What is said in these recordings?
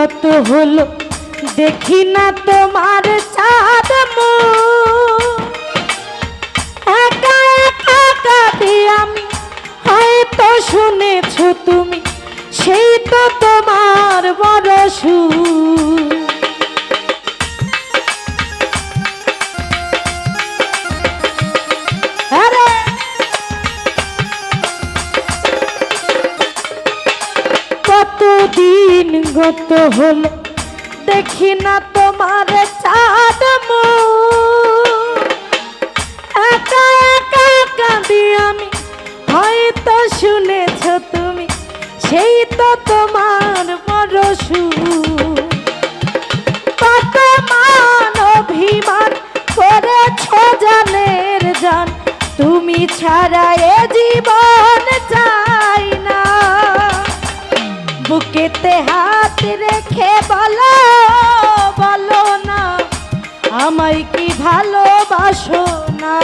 গত হলো, দেখি না তোমার চাঁদ আমি, হয়তো শুনেছ তুমি, সেই তো তোমার বড় সুর হলো, দেখি না তোমার চাঁদ। একা একা কাঁদি আমি, হয়তো শুনেছ তুমি, সেই তো তোমার সুর কত মান অভিমান করেছ জানের জান, তুমি ছাড়া এ জীবন চাই না বুকেতে হাত ভালোবাসো না।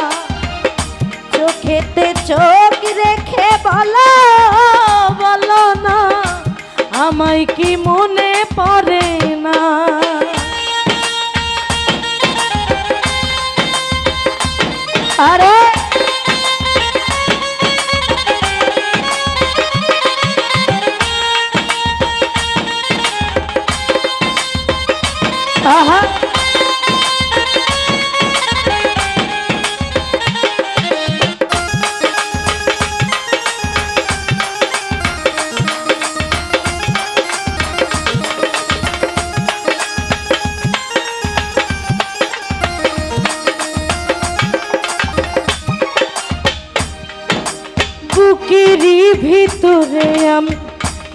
চোখেতে চোখ রেখে বলো বলো না, আমায় কি মনে পড়ে না? আরে! আহা!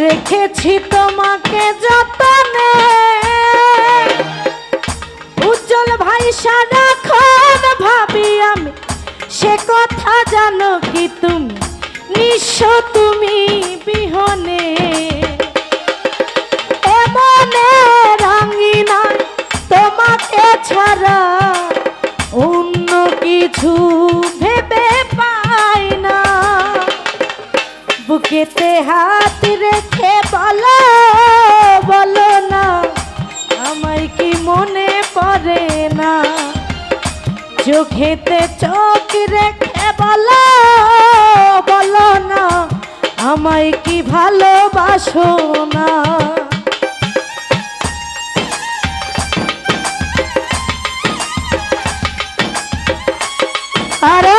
রেখেছি তোমাকে যতনে। উজ্জ্বল ভাই সারাক্ষণ ভাবি আমি, সে কথা জানো কি তুমি? নিঃস্ব তুমি বিহনে। কি মনে পড়ে না, চোখেতে চোখ রেখে বলো বলো না, আমায় কি ভালোবাসো না? আরে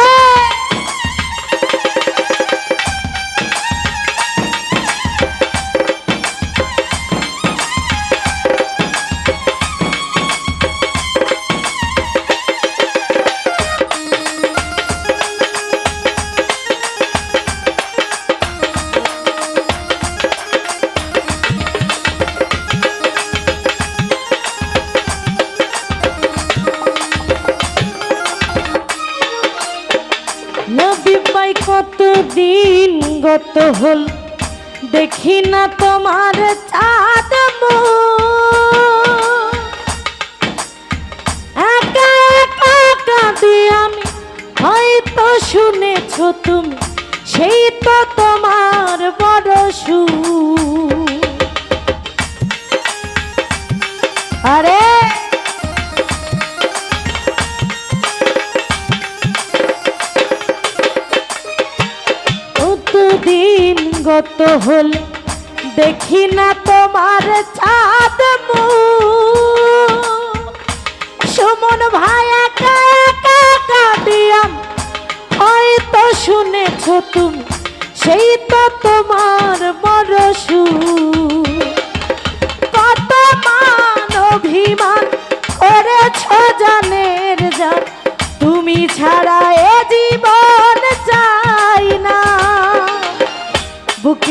দিন গত হল, দেখি না তোমার চাঁদ একা আমি, হয়তো শুনেছ তুমি, সেই তো তোমার গত হল, দেখি না তোমার মুখ। সুমন একা কাঁদিয়াম, হয়তো শুনেছ তুমি, সেই তো তোমার সুর কত মান অভিমান করেছ জানের জান, তুমি ছাড়া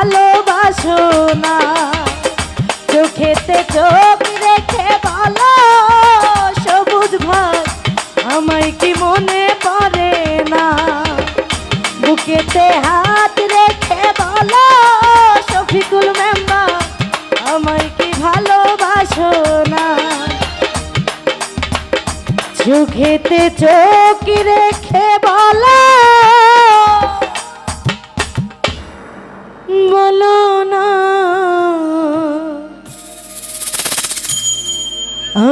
ভালোবাসো না। চোখেতে চোখ রেখে বলো, সবুজ ভাই আমায় কি মনে পড়ে না? বুকেতে হাত রেখে বলো, শফিকুল মেম্বার আমায় কি ভালোবাসো না? চোখেতে চোখ রেখে বলো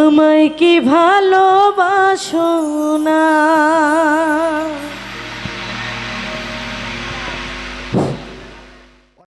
আমায় কি ভালোবাসো না?